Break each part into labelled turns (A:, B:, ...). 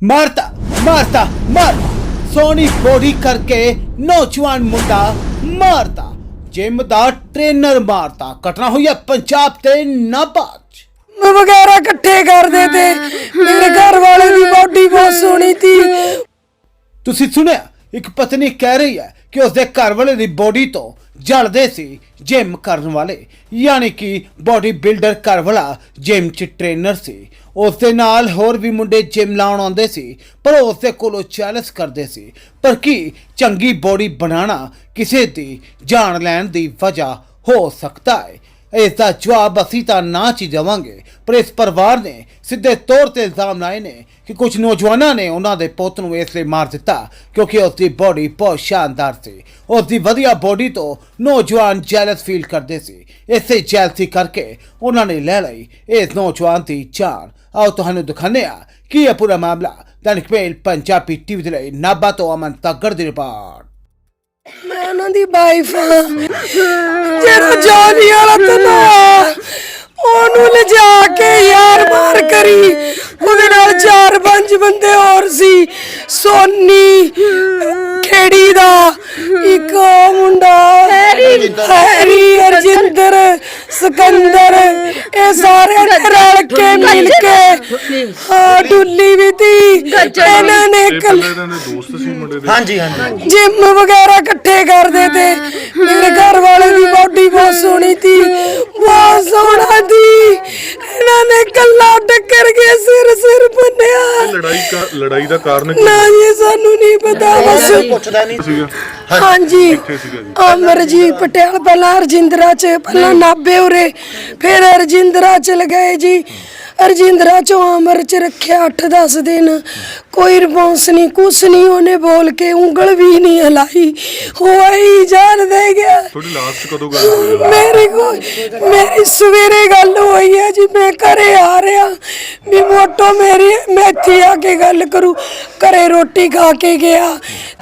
A: ਮਾਰਤਾ ਮਾਰਤਾ ਮਾਰਤਾ ਸੋਹਣੀ ਬੋਡੀ ਕਰਕੇ ਨੌਜਵਾਨ ਮੁੰਡਾ ਮਾਰਤਾ ਜਿਮ ਦਾ ਟ੍ਰੇਨਰ ਮਾਰਤਾ ਘਟਨਾ ਹੋਈ ਹੈ ਪੰਜਾਬ ਤੇ ਨਾਭਾ 'ਚ
B: ਵਗੈਰਾ ਇਕੱਠੇ ਕਰਦੇ ਤੇ ਮੇਰੇ ਘਰ ਵਾਲੇ ਦੀ ਬਾਡੀ ਬਹੁਤ ਸੋਹਣੀ ਸੀ।
A: ਤੁਸੀਂ ਸੁਣਿਆ ਇੱਕ ਪਤਨੀ ਕਹਿ ਰਹੀ ਹੈ ਕਿ ਉਸਦੇ ਘਰ ਵਾਲੇ ਦੀ ਬੋਡੀ ਤੋਂ ਜਲਦੇ ਸੀ ਜਿਮ ਕਰਨ ਵਾਲੇ। ਯਾਨੀ ਕਿ ਬੋਡੀ ਬਿਲਡਰ ਘਰ ਵਾਲਾ ਜਿਮ ਚ ਟ੍ਰੇਨਰ ਸੀ। ਉਸ ਦੇ ਨਾਲ ਹੋਰ ਵੀ ਮੁੰਡੇ ਜਿਮ ਲਾਉਣ ਆਉਂਦੇ ਸੀ, ਪਰ ਉਸ ਦੇ ਕੋਲੋਂ ਚੈਲੰਜ ਕਰਦੇ ਸੀ। ਪਰ ਕੀ ਚੰਗੀ ਬੋਡੀ ਬਣਾਉਣਾ ਕਿਸੇ ਦੀ ਜਾਨ ਲੈਣ ਦੀ ਵਜ੍ਹਾ ਹੋ ਸਕਦਾ ਹੈ? ਇਸ ਦਾ ਜਵਾਬ ਅਸੀਂ ਤਾਂ ਨਾ ਚ ਹੀ ਦੇਵਾਂਗੇ। ਪਰ ਇਸ ਪਰਿਵਾਰ ਨੇ ਸਿੱਧੇ ਤੌਰ ਤੇ ਇਲਜ਼ਾਮ ਲਾਏ ਨੇ ਕਿ ਕੁਝ ਨੌਜਵਾਨਾਂ ਨੇ ਉਹਨਾਂ ਦੇ ਪੁੱਤ ਨੂੰ ਇਸ ਲਈ ਮਾਰ ਦਿੱਤਾ, ਕਿਉਂਕਿ ਉਸ ਦੀ ਬੋਡੀ ਬਹੁਤ ਸ਼ਾਨਦਾਰ ਸੀ। ਉਸ ਦੀ ਵਧੀਆ ਬੋਡੀ ਤੋਂ ਨੌਜਵਾਨ ਜੈਲਸ ਫੀਲ ਕਰਦੇ ਸੀ। ਇਸੇ ਜੈਲਸੀ ਕਰਕੇ ਉਹਨਾਂ ਨੇ ਲੈ ਲਈ ਇਸ ਨੌਜਵਾਨ ਦੀ ਜਾਨ। ਆਓ ਤੁਹਾਨੂੰ ਦਿਖਾਉਂਦੇ ਹਾਂ ਕੀ ਇਹ ਪੂਰਾ ਮਾਮਲਾ ਦੈਨਿਕ ਮੇਲ ਪੰਜਾਬੀ ਟੀਵੀ ਦੇ ਲਈ ਨਾਭਾ ਤੋਂ ਅਮਨ ਤੱਕੜ ਦੀ ਰਿਪੋਰਟ।
B: ਉਹਨਾਂ ਦੀ ਵਾਈਫ ਜਿਹੜਾ ਜੋਨੀ ਵਾਲਾ ਤਨਾ ਉਹਨੂੰ ਲਿਜਾ ਕੇ ਯਾਰ ਮਾਰ ਕਰੀ। ਉਹਦੇ ਨਾਲ ਚਾਰ ਪੰਜ ਬੰਦੇ ਹੋਰ ਸੀ ਸੋਨੀ ਖੇੜੀ ਦਾ ਇੱਕ ਉਹ ਮੁੰਡਾ ਹੈਰੀ ਹੈਰੀ ਅਰਜਿੰਦਰ ਸਿਕੰਦਰ ਇਹ ਸਾਰੇ ਨੇ ਰਲ ਕੇ ਮਿਲ ਕੇ ਹਾਂ ਡੁੱਲੀ। ਵੀ ਤੀ। ਇਹਨਾਂ ਨੇ ਕੱਲ
C: ਇਹਨਾਂ ਦੇ ਦੋਸਤ ਸੀ ਮੁੰਡੇ ਦੇ।
D: ਹਾਂਜੀ ਹਾਂਜੀ।
B: ਜਿਮ ਵਗੈਰਾ ਇਕੱਠੇ ਕਰਦੇ ਤੇ ਮੇਰੇ ਘਰ ਵਾਲੇ ਦੀ ਬਾਡੀ ਬਹੁਤ ਸੋਹਣੀ ਸੀ ਬਹੁਤ ਸੋਹਣਾ ਸੀ ਇਹਨਾਂ ਨੇ ਕੱਲਾ ਟੱਕਰ ਕੇ ਸਿਰ ਸਿਰ ਬੰਨਿਆ।
C: ਲੜਾਈ ਕਾ ਲੜਾਈ ਦਾ ਕਾਰਨ ਕੀ
B: ਨਾ ਜੀ ਸਾਨੂੰ ਨਹੀਂ ਪਤਾ ਬਸ
D: ਪੁੱਛਦਾ ਨਹੀਂ।
C: ਸੀਗਾ
B: ਹਾਂਜੀ ਅਮਰਜੀਤ ਪਟਿਆਲ ਪਹਿਲਾਂ ਰਜਿੰਦਰਾ ਚ ਪਹਿਲਾਂ ਨਾਬੇ ਉਰੇ ਫਿਰ ਰਜਿੰਦਰਾ ਚ ਲਗਾਏ ਜੀ। ਰਜਿੰਦਰਾ ਚੋਂ ਅਮਰ ਚ ਰੱਖਿਆ 8-10 ਦਿਨ। ਕੋਈ ਰਿਸਪੌਂਸ ਨਹੀਂ ਕੁਛ ਨਹੀਂ ਉਹਨੇ ਬੋਲ ਕੇ ਉਂਗਲ ਵੀ ਨਹੀਂ ਹਲਾਈ। ਹੋਇਆ ਹੀ ਜਾਣ ਦੇ ਗਿਆ।
C: ਤੁਹਾਡੀ ਲਾਸਟ ਕਦੋਂ ਗੱਲ ਹੋਈ? ਆ?
B: ਮੇਰੇ ਕੋਲ ਮੇਰੀ ਸਵੇਰੇ ਗੱਲ ਹੋਈ ਹੈ ਜੀ ਮੈਂ ਘਰੇ ਆ ਰਿਹਾ। ਵੀ ਮੋਟੋ ਮੇਰੀ ਮੈਂ ਇੱਥੇ ਆ ਕੇ ਗੱਲ ਕਰੂ। ਘਰੇ ਰੋਟੀ ਖਾ ਕੇ ਗਿਆ।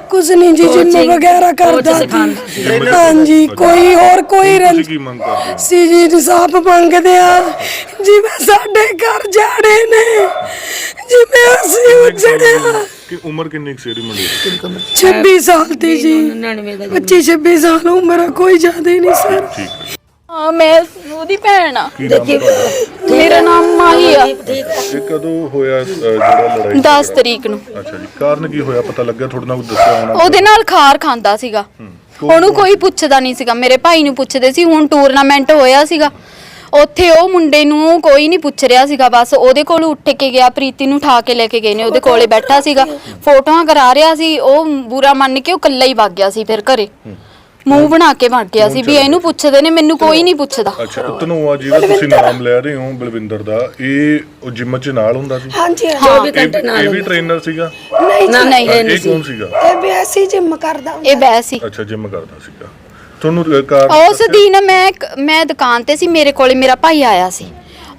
B: ਕੁਝ ਨਹੀਂ ਜੀ ਜਿੰਮ ਵਗੈਰਾ ਕਰਦਾ ਸੀ। ਹਾਂਜੀ ਕੋਈ ਹੋਰ ਕੋਈ ਰੰਜ
C: ਕੀ ਮੰਗ ਕਰਦੇ ਹੋ?
B: ਸੀ ਜੀ ਇਨਸਾਫ ਮੰਗਦੇ ਆ ਜਿਵੇਂ ਸਾਡੇ ਘਰ ਜਾੜੇ ਨੇ। ਜਿਵੇਂ ਅਸੀਂ ਉਜੜਿਆ
C: ਕਿ ਉਮਰ ਕਿੰਨੀ ਕੁ ਸੀ ਇਹਦੀ ਮੁੰਡੇ ਦੀ?
B: 26 ਸਾਲ ਦੀ ਜੀ। 25 26 ਸਾਲ ਉਮਰ ਆ, ਕੋਈ ਜ਼ਿਆਦਾ ਹੀ ਨਹੀਂ ਸਰ।
C: ਠੀਕ ਹੈ
E: ਹਾਂ ਮੈਂ ਉਹਦੀ ਭੈਣ ਆ।
C: ਕੀ ਨਾਮ ਹੈ ਤੁਹਾਡਾ?
E: ਮੇਰਾ ਨਾਮ ਮਾਹੀ ਆ।
C: ਇਹ ਕਦੋਂ ਹੋਇਆ ਅ, ਜਿਹੜਾ ਲੜਾਈ
E: 10 ਤਰੀਕ ਨੂੰ।
C: ਅੱਛਾ ਜੀ ਕਾਰਨ ਕੀ ਹੋਇਆ? ਪਤਾ ਲੱਗਿਆ ਤੁਹਾਡੇ ਨਾਲ ਕੋਈ ਦੱਸਿਆ ਹੋਣਾ?
E: ਉਹਦੇ ਨਾਲ ਖਾਰ ਖਾਂਦਾ ਸੀਗਾ। ਉਹਨੂੰ ਕੋਈ ਪੁੱਛਦਾ ਨਹੀਂ ਸੀਗਾ। ਮੇਰੇ ਭਾਈ ਨੂੰ ਪੁੱਛਦੇ ਸੀ ਹੁਣ ਟੂਰਨਾਮੈਂਟ ਹੋਇਆ ਸੀਗਾ। ਉੱਥੇ ਉਹ ਮੁੰਡੇ ਨੂੰ ਕੋਈ ਨਹੀਂ ਪੁੱਛ ਰਿਹਾ ਸੀਗਾ ਬਸ ਉਹਦੇ ਕੋਲ ਉੱਠ ਕੇ ਗਿਆ ਪ੍ਰੀਤੀ ਨੂੰ ਠਾ ਕੇ ਲੈ ਕੇ ਗਏ ਨੇ ਉਹਦੇ ਕੋਲੇ ਬੈਠਾ ਸੀਗਾ। ਫੋਟੋਆਂ ਕਰਾ ਰਿਹਾ ਸੀ ਉਹ ਬੁਰਾ ਮੰਨ ਕੇ ਉਹ ਇਕੱਲਾ ਹੀ ਵਗ ਗਿਆ ਸੀ ਫਿਰ ਘਰੇ। ਮੂੰਹ ਬਣਾ ਕੇ ਵਗ ਗਿਆ ਸੀ ਵੀ ਇਹਨੂੰ ਪੁੱਛਦੇ ਨੇ ਮੈਨੂੰ ਕੋਈ ਨਹੀਂ ਪੁੱਛਦਾ।
C: ਅੱਛਾ ਉਤਨੋਆ ਜਿਹੜਾ ਤੁਸੀਂ ਨਾਮ ਲੈ ਰਹੇ ਹੋ ਬਲਵਿੰਦਰ ਦਾ ਇਹ ਉਹ ਜਿਮ 'ਚ ਨਾਲ ਹੁੰਦਾ ਸੀ?
B: ਹਾਂਜੀ
E: ਹਾਂ।
C: ਇਹ ਇਹ ਵੀ ਟ੍ਰੇਨਰ ਸੀਗਾ?
B: ਨਹੀਂ ਜੀ,
E: ਨਹੀਂ
C: ਇਹ ਕੌਣ ਸੀਗਾ?
B: ਇਹ ਵੀ ਐਸੀ ਜਿੰਮ ਕਰਦਾ
E: ਇਹ ਬੈਸ ਸੀ
C: ਅੱਛਾ ਜਿਮ ਕਰਦਾ ਸੀਗਾ। ਤੁਹਾਨੂੰ ਅ, ਕਾਰਨ
E: ਉਸ ਦਿਨ ਮੈਂ ਮੈਂ ਦੁਕਾਨ ਤੇ ਸੀ ਮੇਰੇ ਕੋਲੇ ਮੇਰਾ ਭਾਈ ਆਇਆ ਸੀ।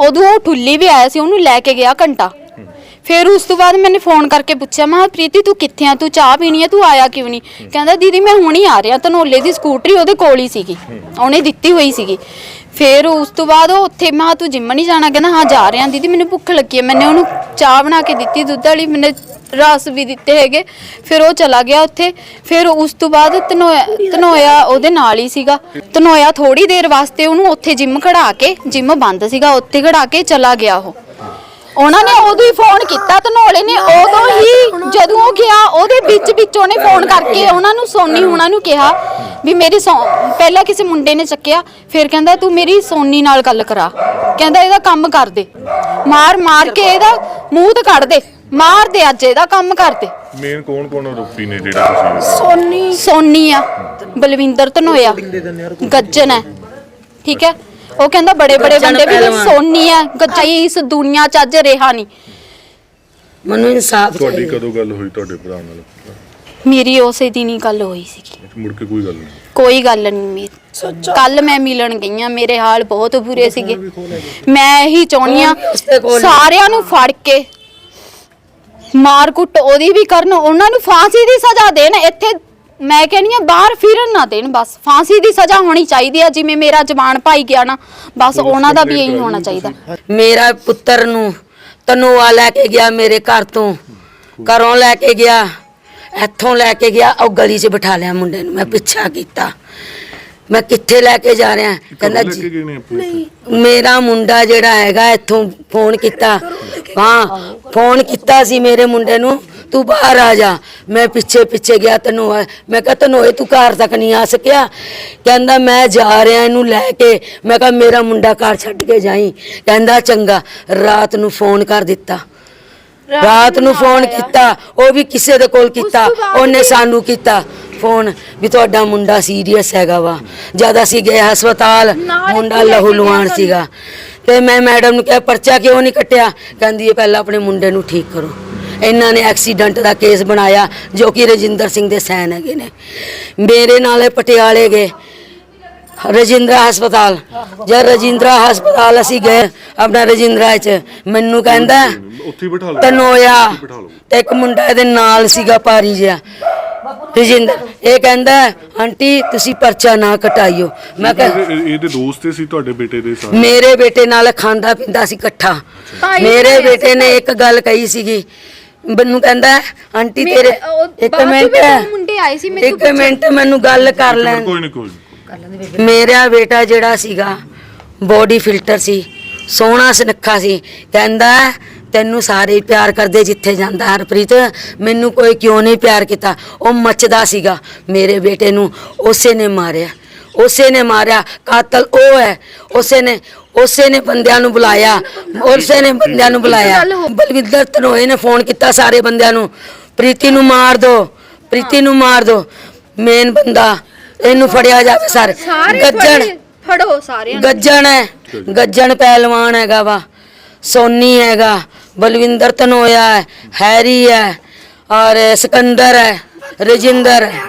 E: ਉਦੋਂ ਉਹ ਠੁੱਲੀ ਵੀ ਆਇਆ ਸੀ ਉਹਨੂੰ ਲੈ ਕੇ ਗਿਆ ਘੰਟਾ। ਫਿਰ ਉਸ ਤੋਂ ਬਾਅਦ ਮੈਨੇ ਫੋਨ ਕਰਕੇ ਪੁੱਛਿਆ ਮਾਂ ਪ੍ਰੀਤੀ ਤੂੰ ਕਿੱਥੇ ਆ? ਤੂੰ ਚਾਹ ਪੀਣੀ ਆ? ਤੂੰ ਆਇਆ ਕਿਉਂ ਨਹੀਂ? ਕਹਿੰਦਾ ਦੀਦੀ ਮੈਂ ਹੁਣੀ ਆ ਰਿਹਾ। ਧਨੋਲੇ ਦੀ ਸਕੂਟਰੀ ਉਹਦੇ ਕੋਲ ਹੀ ਸੀਗੀ। ਉਹਨੇ ਦਿੱਤੀ ਹੋਈ ਸੀਗੀ। ਫਿਰ ਉਸ ਤੋਂ ਬਾਅਦ ਉਹ ਉੱਥੇ ਮਾਂ ਤੂੰ ਜਿੰਮ ਨਹੀਂ ਜਾਣਾ? ਕਹਿੰਦਾ ਹਾਂ ਜਾ ਰਿਹਾ। ਦੀਦੀ ਮੈਨੂੰ ਭੁੱਖ ਲੱਗੀ ਹੈ ਮੈਨੇ ਉਹਨੂੰ ਚਾਹ ਬਣਾ ਕੇ ਦਿੱਤੀ ਦੁੱਧ ਵਾਲੀ। ਮੈਨੇ ਰਸ ਵੀ ਦਿੱਤੇ ਹੈਗੇ। ਫਿਰ ਉਹ ਚਲਾ ਗਿਆ ਉੱਥੇ। ਫਿਰ ਉਸ ਤੋਂ ਬਾਅਦ ਤਨੋਇਆ ਤਨੋਇਆ ਉਹਦੇ ਨਾਲ ਹੀ ਸੀਗਾ। ਤਨੋਇਆ ਥੋੜੀ ਦੇਰ ਵਾਸਤੇ ਉਹਨੂੰ ਉੱਥੇ ਜਿੰਮ ਖੜਾ ਕੇ ਜਿੰਮ ਬੰਦ ਸੀਗਾ। ਉੱਥੇ ਖੜਾ ਕੇ ਚਲਾ ਗਿਆ ਉਹ। ਉਹਨਾਂ ਨੇ ਉਦੋਂ ਹੀ ਫੋਨ ਕੀਤਾ ਧਨੋਲੇ ਨੇ ਉਦੋਂ ਹੀ ਜਦੋਂ ਉਹ ਗਿਆ ਉਹਦੇ ਵਿੱਚ ਵਿੱਚ ਉਹਨੇ ਫੋਨ ਕਰਕੇ ਉਹਨਾਂ ਨੂੰ ਸੋਨੀ ਉਹਨਾਂ ਨੂੰ ਕਿਹਾ ਵੀ ਮੇਰੀ ਸੌ- ਪਹਿਲਾਂ ਕਿਸੇ ਮੁੰਡੇ ਨੇ ਚੱਕਿਆ ਫਿਰ ਕਹਿੰਦਾ ਤੂੰ ਮੇਰੀ ਸੋਨੀ ਨਾਲ ਗੱਲ ਕਰਾ। ਕਹਿੰਦਾ ਇਹਦਾ ਕੰਮ ਕਰ ਦੇ। ਮਾਰ ਮਾਰ ਕੇ ਇਹਦਾ ਮੂੰਹ ਤੇ ਕੱਢ ਦੇ। ਮਾਰ ਦੇ ਅੱਜ ਇਹਦਾ ਕੰਮ ਕਰ ਦੇ।
C: ਮੇਨ ਕੌਣ ਕੌਣ ਆਰੋਪੀ ਨੇ ਜਿਹੜੇ ਤੁਸੀਂ
B: ਸੋਨੀ।
E: ਸੋਨੀ ਆ ਬਲਵਿੰਦਰ ਧਨੋਇਆ ਗੱਜਨ ਹੈ ਠੀਕ ਹੈ? ਉਹ ਕਹਿੰਦਾ ਬੜੇ ਬੜੇ ਬੰਦੇ ਵੀ ਸੋਨੀ ਆ ਗੱਜਾਈ ਇਸ ਦੁਨੀਆ ਚ ਅੱਜ ਰਿਹਾ ਨਹੀਂ।
B: ਮੈਨੂੰ ਇਨਸਾਫ
C: ਤੁਹਾਡੀ ਕਦੋਂ ਗੱਲ ਹੋਈ ਤੁਹਾਡੇ ਭਰਾ ਨਾਲ?
E: ਮੇਰੀ ਉਸੇ ਦਿਨ ਹੀ ਗੱਲ ਹੋਈ ਸੀਗੀ।
C: ਮੁੜ ਕੇ ਕੋਈ ਗੱਲ ਨਹੀਂ।
E: ਕੋਈ ਗੱਲ ਨਹੀਂ ਮੇਰੀ। ਕੱਲ ਮੈਂ ਮਿਲਣ ਗਈ ਆ ਮੇਰੇ ਹਾਲ ਬਹੁਤ ਬੁਰੇ ਸੀਗੇ। ਮੈਂ ਇਹੀ ਚਾਹੁੰਦੀ ਆ ਸਾਰਿਆਂ ਨੂੰ ਫੜ ਕੇ ਮਾਰ ਕੁੱਟ ਉਹਦੀ ਵੀ ਕਰਨ ਉਹਨਾਂ ਨੂੰ ਫਾਂਸੀ ਦੀ ਸਜ਼ਾ ਦੇਣ ਇੱਥੇ ਮੈਂ ਕਹਿੰਦੀ ਆ ਬਾਹਰ ਫਿਰਨ ਨਾ ਦੇਣ ਬਸ। ਫਾਂਸੀ ਦੀ ਸਜ਼ਾ ਹੋਣੀ ਚਾਹੀਦੀ ਆ ਜਿਵੇਂ ਮੇਰਾ ਜਵਾਨ ਭਾਈ ਗਿਆ ਨਾ ਬਸ ਉਹਨਾਂ ਦਾ ਵੀ ਇਹੀ ਹੋਣਾ ਚਾਹੀਦਾ।
F: ਮੇਰਾ ਪੁੱਤਰ ਨੂੰ ਤਨੂਆ ਲੈ ਕੇ ਗਿਆ ਮੇਰੇ ਘਰ ਤੋਂ। ਘਰੋਂ ਲੈ ਕੇ ਗਿਆ ਇੱਥੋਂ ਲੈ ਕੇ ਗਿਆ ਉਹ ਗਲੀ 'ਚ ਬਿਠਾ ਲਿਆ ਮੁੰਡੇ ਨੂੰ। ਮੈਂ ਪਿੱਛਾ ਕੀਤਾ। ਮੈਂ ਕਿੱਥੇ ਲੈ ਕੇ ਜਾ ਰਿਹਾ? ਕਹਿੰਦਾ ਜੀ ਮੇਰਾ ਮੁੰਡਾ ਜਿਹੜਾ ਹੈਗਾ ਇੱਥੋਂ ਫੋਨ ਕੀਤਾ। ਹਾਂ ਫੋਨ ਕੀਤਾ ਸੀ ਮੇਰੇ ਮੁੰਡੇ ਨੂੰ। ਤੂੰ ਬਾਹਰ ਆ ਜਾ। ਮੈਂ ਪਿੱਛੇ ਪਿੱਛੇ ਗਿਆ ਤੈਨੂੰ ਮੈਂ ਕਿਹਾ ਤੈਨੂੰ ਇਹ ਤੂੰ ਘਰ ਤੱਕ ਨਹੀਂ ਆ ਸਕਿਆ। ਕਹਿੰਦਾ ਮੈਂ ਜਾ ਰਿਹਾ ਇਹਨੂੰ ਲੈ ਕੇ। ਮੈਂ ਕਿਹਾ ਮੇਰਾ ਮੁੰਡਾ ਘਰ ਛੱਡ ਕੇ ਜਾਈ। ਕਹਿੰਦਾ ਚੰਗਾ ਰਾਤ ਨੂੰ ਫੋਨ ਕਰ ਦਿੱਤਾ। ਰਾਤ ਨੂੰ ਫੋਨ ਕੀਤਾ। ਉਹ ਵੀ ਕਿਸੇ ਦੇ ਕੋਲ ਕੀਤਾ। ਉਹਨੇ ਸਾਨੂੰ ਕੀਤਾ। ਫੋਨ ਵੀ ਤੁਹਾਡਾ ਮੁੰਡਾ ਸੀਰੀਅਸ ਹੈਗਾ ਵਾ। ਜਦ ਅਸੀਂ ਗਏ ਹਸਪਤਾਲ ਮੁੰਡਾ ਲਹੂ ਲੁਹਾਨ ਸੀਗਾ। ਤੇ ਮੈਂ ਮੈਡਮ ਨੂੰ ਕਿਹਾ ਪਰਚਾ ਕਿਉਂ ਨਹੀਂ ਕੱਟਿਆ? ਕਹਿੰਦੀ ਇਹ ਪਹਿਲਾਂ ਆਪਣੇ ਮੁੰਡੇ ਨੂੰ ਠੀਕ ਕਰੋ। ਇਹਨਾਂ ਨੇ ਐਕਸੀਡੈਂਟ ਦਾ ਕੇਸ ਬਣਾਇਆ ਜੋ ਕਿ ਰਜਿੰਦਰ ਸਿੰਘ ਦੇ ਸੈਨ ਹੈਗੇ ਨੇ। ਮੇਰੇ ਨਾਲ ਪਟਿਆਲੇ ਗਏ। ਰਜਿੰਦਰਾ ਹਸਪਤਾਲ। ਜਦ ਰਜਿੰਦਰਾ ਹਸਪਤਾਲ ਅਸੀਂ ਗਏ ਆਪਣਾ ਰਜਿੰਦਰਾ ਚ ਮੈਨੂੰ ਕਹਿੰਦਾ
C: ਉੱਥੇ ਬਿਠਾ ਲਓ
F: ਤਨੋਇਆ ਤੇ ਇੱਕ ਮੁੰਡਾ ਇਹਦੇ ਨਾਲ ਸੀਗਾ ਭਾਰੀ ਜਿਹਾ। ਰਜਿੰਦਰ ਇਹ ਕਹਿੰਦਾ ਆਂਟੀ ਤੁਸੀਂ ਪਰਚਾ ਨਾ ਕਟਾਈਓ। ਮੈਂ ਕਿਹਾ
C: ਇਹਦੇ ਦੋਸਤ ਸੀ ਤੁਹਾਡੇ ਬੇਟੇ ਦੇ ਸਾਰੇ?
F: ਮੇਰੇ ਬੇਟੇ ਨਾਲ ਖਾਂਦਾ ਪੀਂਦਾ ਸੀ ਇਕੱਠਾ। ਮੇਰੇ ਬੇਟੇ ਨੇ। ਇੱਕ ਗੱਲ ਕਹੀ ਸੀਗੀ ਮੈਨੂੰ ਕਹਿੰਦਾ ਆਂਟੀ
E: ਮੇਰੇ-
F: ਤੇਰੇ
E: ਉਹ
F: ਇੱਕ
E: ਬਾਅਦ ਚੋਂ
F: ਮਿੰਟ।
E: ਵੀ ਦੋ ਮੁੰਡੇ ਆਏ ਸੀ ਮੇਰੇ
F: ਇੱਕ ਮਿੰਟ ਮੈਨੂੰ ਗੱਲ ਕਰ ਲੈਣ।
C: ਕੋਈ ਨਹੀਂ ਕੋਈ ਨੀ।
F: ਮੇਰਾ ਬੇਟਾ ਜਿਹੜਾ ਸੀਗਾ ਬੋਡੀ ਫਿਲਟਰ ਸੀ ਸੋਹਣਾ ਸੁਨੱਖਾ ਸੀ। ਕਹਿੰਦਾ ਤੈਨੂੰ ਸਾਰੇ ਹੀ ਪਿਆਰ ਕਰਦੇ ਜਿੱਥੇ ਜਾਂਦਾ ਹਰਪ੍ਰੀਤ ਮੈਨੂੰ ਕੋਈ ਕਿਉਂ ਨਹੀਂ ਪਿਆਰ ਕੀਤਾ? ਉਹ ਮੱਚਦਾ ਸੀਗਾ। ਮੇਰੇ ਬੇਟੇ ਨੂੰ ਉਸੇ ਨੇ ਮਾਰਿਆ। ਉਸੇ ਨੇ ਮਾਰਿਆ ਕਾਤਲ ਉਹ ਹੈ। ਉਸੇ ਨੇ ਉਸੇ ਨੇ ਬੰਦਿਆਂ ਨੂੰ ਬੁਲਾਇਆ। ਉਸੇ ਨੇ ਬੰਦਿਆਂ ਨੂੰ ਬੁਲਾਇਆ। ਬਲਵਿੰਦਰ ਧਨੋਏ ਨੇ ਫੋਨ ਕੀਤਾ ਸਾਰੇ ਬੰਦਿਆਂ ਨੂੰ। ਪ੍ਰੀਤੀ ਨੂੰ ਮਾਰ ਦੋ। ਪ੍ਰੀਤੀ ਨੂੰ ਮਾਰ ਦੋ। ਮੇਨ ਬੰਦਾ ਇਹਨੂੰ ਫੜਿਆ ਜਾਵੇ ਸਰ। ਗੱਜਣ।
E: ਫੜੇ- ਸਾਰਿਆਂ ਨੂੰ।
F: ਗੱਜਣ ਹੈ। ਗੱਜਣ ਪਹਿਲਵਾਨ ਹੈਗਾ ਵਾ। ਸੋਨੀ ਹੈਗਾ। ਬਲਵਿੰਦਰ ਧਨੋਇਆ ਹੈ। ਹੈਰੀ ਹੈ। ਔਰ ਸਿਕੰਦਰ ਹੈ। ਰਜਿੰਦਰ ਹੈ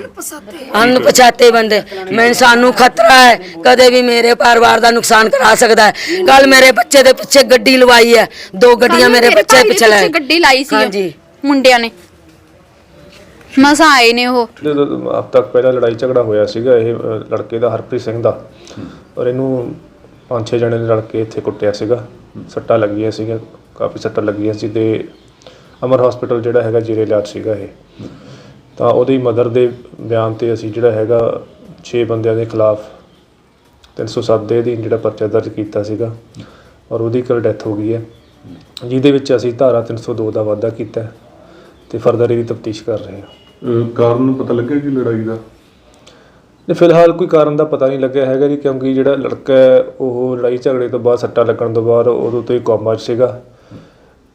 F: ਅਨਪਛਾਤੇ ਬੰਦੇ। ਮੈਂ ਸਾਨੂੰ ਖਤਰਾ ਹੈ ਕਦੇ ਵੀ ਮੇਰੇ ਪਰਿਵਾਰ ਦਾ ਨੁਕਸਾਨ ਕਰਾ ਸਕਦਾ ਹੈ। ਕੱਲ ਮੇਰੇ ਬੱਚੇ ਦੇ ਪਿੱਛੇ ਗੱਡੀ ਲਵਾਈ ਹੈ। ਦੋ ਗੱਡੀਆਂ ਮੇਰੇ ਬੱਚੇ ਪਿੱਛੇ ਲੈ
E: ਗੱਡੀ ਲਾਈ ਸੀ
F: ਹਾਂਜੀ।
E: ਮੁੰਡਿਆਂ ਨੇ। ਮਸਾਂ ਆਏ ਨੇ ਉਹ।
D: ਜਦੋਂ ਹਫ਼ਤਾ ਤੱਕ ਪਹਿਲਾਂ ਲੜਾਈ ਝਗੜਾ ਹੋਇਆ ਸੀਗਾ ਇਹ ਲੜਕੇ ਦਾ ਹਰਪ੍ਰੀਤ ਸਿੰਘ ਦਾ। ਔਰ ਇਹਨੂੰ ਪੰਜ ਛੇ ਜਣੇ ਨੇ ਲੜ ਕੇ ਇੱਥੇ ਕੁੱਟਿਆ ਸੀਗਾ। ਸੱਟਾਂ ਲੱਗੀਆਂ ਸੀਗੀਆਂ ਕਾਫੀ ਸੱਟਾਂ ਲੱਗੀਆਂ ਸੀ ਤੇ ਅਮਰ ਹਸਪੀਟਲ ਜਿਹੜਾ ਹੈਗਾ ਜੀਰੇ ਇਲਾਜ ਸੀਗਾ ਇਹ। ਤਾਂ ਉਹਦੀ ਮਦਰ ਦੇ ਬਿਆਨ ਤੇ ਅਸੀਂ ਜਿਹੜਾ ਹੈਗਾ 6 ਬੰਦਿਆਂ ਦੇ ਖਿਲਾਫ 307 ਦੇ ਅਧੀਨ ਜਿਹੜਾ ਪਰਚਾ ਦਰਜ ਕੀਤਾ ਸੀਗਾ ਔਰ ਉਹਦੀ ਕੱਲ ਡੈਥ ਹੋ ਗਈ ਹੈ। ਜਿਹਦੇ ਵਿੱਚ ਅਸੀਂ ਧਾਰਾ 302 ਦਾ ਵਾਅਦਾ ਕੀਤਾ ਹੈ ਤੇ ਫਰਦਰ ਇਹਦੀ ਤਫਤੀਸ਼ ਕਰ ਰਹੇ ਹਾਂ।
C: ਅਹ ਕਾਰਨ ਪਤਾ ਲੱਗਿਆ ਕਿ ਲੜਾਈ ਦਾ?
D: ਨੇ ਫਿਲਹਾਲ ਕੋਈ ਕਾਰਨ ਦਾ ਪਤਾ ਨਹੀਂ ਲੱਗਿਆ ਹੈਗਾ ਜੀ ਕਿਉਂਕਿ ਜਿਹੜਾ ਲੜਕਾ ਹੈ ਉਹ ਲੜਾਈ ਝਗੜੇ ਤੋਂ ਬਾਅਦ ਸੱਟਾ ਲੱਗਣ ਤੋਂ ਬਾਅਦ ਉਦੋਂ ਤੋਂ ਹੀ ਕੋਮਾ 'ਚ ਸੀਗਾ।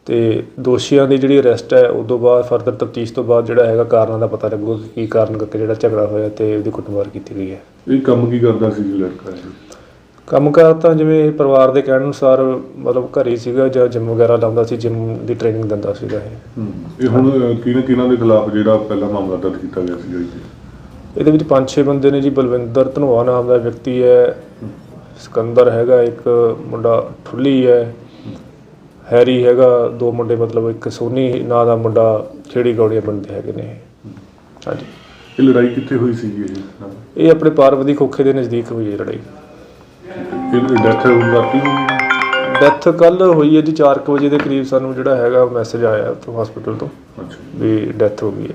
D: ਤੇ ਦੋਸ਼ੀਆਂ ਦੀ ਜਿਹੜੀ ਅਰੈਸਟ ਹੈ ਉਦੋਂ ਬਾਅਦ ਫਰਦਰ ਤਫਤੀਸ਼ ਤੋਂ ਬਾਅਦ ਜਿਹੜਾ ਹੈਗਾ ਕਾਰਨਾਂ ਦਾ ਪਤਾ ਲੱਗੂਗਾ ਕਿ ਕੀ ਕਾਰਨ ਕਰਕੇ ਜਿਹੜਾ ਝਗੜਾ ਹੋਇਆ ਤੇ ਉਹਦੀ ਕੁੱਟਮਾਰ ਕੀਤੀ ਗਈ ਹੈ।
C: ਇਹ ਕੰਮ ਕੀ ਕਰਦਾ ਸੀ ਜੀ ਲੜਕਾ ਇਹ?
D: ਕੰਮਕਾਰ ਤਾਂ ਜਿਵੇਂ ਪਰਿਵਾਰ ਦੇ ਕਹਿਣ ਅਨੁਸਾਰ ਮਤਲਬ ਘਰੇ ਹੀ ਸੀਗਾ ਜਾਂ ਜਿਮ ਵਗੈਰਾ ਲਾਉਂਦਾ ਸੀ ਜਿਮ ਦੀ ਟ੍ਰੇਨਿੰਗ ਦਿੰਦਾ ਸੀਗਾ ਇਹ।
C: ਇਹ ਹੁਣ ਕਿਹਨਾਂ ਕਿਹਨਾਂ ਦੇ ਖਿਲਾਫ ਜਿਹੜਾ ਪਹਿਲਾ ਮਾਮਲਾ ਦਰਜ ਕੀਤਾ ਗਿਆ ਸੀ ਜੀ?
D: ਇਹਦੇ ਵਿੱਚ ਪੰਜ ਛੇ ਬੰਦੇ ਨੇ ਜੀ ਬਲਵਿੰਦਰ ਧਨੋਆ ਨਾਮ ਦਾ ਵਿਅਕਤੀ ਹੈ ਸਿਕੰਦਰ ਹੈਗਾ ਇੱਕ ਮੁੰਡਾ ਠੁੱਲੀ ਹੈ ਹੈਰੀ ਹੈਗਾ ਦੋ ਮੁੰਡੇ ਮਤਲਬ ਇੱਕ ਸੋਨੀ ਨਾਂ ਦਾ ਮੁੰਡਾ ਖੇੜੀ ਗੌੜੀਆਂ ਬੰਦੇ ਹੈਗੇ ਨੇ। ਹਾਂਜੀ।
C: ਇਹ ਲੜਾਈ ਕਿੱਥੇ ਹੋਈ ਸੀ ਜੀ ਇਹ?
D: ਇਹ ਆਪਣੇ ਪਾਰਵਤੀ ਖੋਖੇ ਦੇ ਨਜ਼ਦੀਕ ਹੋਈ ਹੈ ਲੜਾਈ।
C: ਇਹ ਡੈਥ ਹੋਈ
D: ਡੈਥ ਕੱਲ ਹੋਈ ਹੈ ਜੀ 4 ਵਜੇ ਦੇ ਕਰੀਬ ਸਾਨੂੰ ਜਿਹੜਾ ਹੈਗਾ ਮੈਸੇਜ ਆਇਆ ਉੱਥੋਂ ਹਸਪੀਟਲ ਤੋਂ
C: ਅੱਛਾ।
D: ਵੀ ਡੈਥ ਹੋ ਗਈ ਹੈ।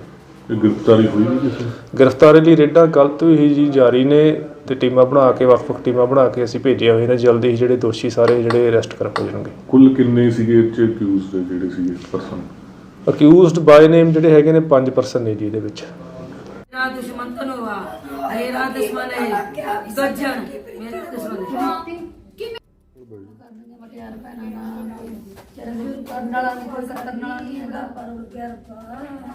C: ਇਹ ਗ੍ਰਿਫਤਾਰੀ ਹੋਈ ਨਹੀਂ ਕਿਸੇ?
D: ਗ੍ਰਿਫਤਾਰੀ ਲਈ ਰੇਡਾਂ ਕੱਲ੍ਹ ਤੋਂ ਹੀ ਜੀ ਜਾਰੀ ਨੇ। ਤੇ ਟੀਮਾਂ ਬਣਾ ਕੇ ਵੱਖ-ਵੱਖ ਟੀਮਾਂ ਬਣਾ ਕੇ ਅਸੀਂ ਭੇਜਿਆ ਹੋਏ ਨੇ ਜਲਦੀ ਹੀ ਜਿਹੜੇ ਦੋਸ਼ੀ ਸਾਰੇ ਜਿਹੜੇ ਅਰੈਸਟ ਕਰ ਹੋ ਜਾਣਗੇ।
C: ਕੁੱਲ ਕਿੰਨੇ ਸੀਗੇ ਇਹ ਚ ਅਕਿਊਜ਼ ਦੇ ਜਿਹੜੇ ਸੀਗੇ ਪਰਸਨ
D: ਅਕਿਊਜ਼ਡ ਬਾਈ ਨੇਮ ਜਿਹੜੇ ਹੈਗੇ ਨੇ 5 ਪਰਸਨ ਨੇ ਜੀ ਇਹਦੇ ਵਿੱਚ।
F: ਹੈ
G: ਕਰਨ ਵਾਲਾ ਨਹੀਂ ਕੋਈ ਕਰਨ ਵਾਲਾ ਨਹੀਂ ਹੈਗਾ। ਪਰ ਉਹ ਪਿਆਰ ਪਾ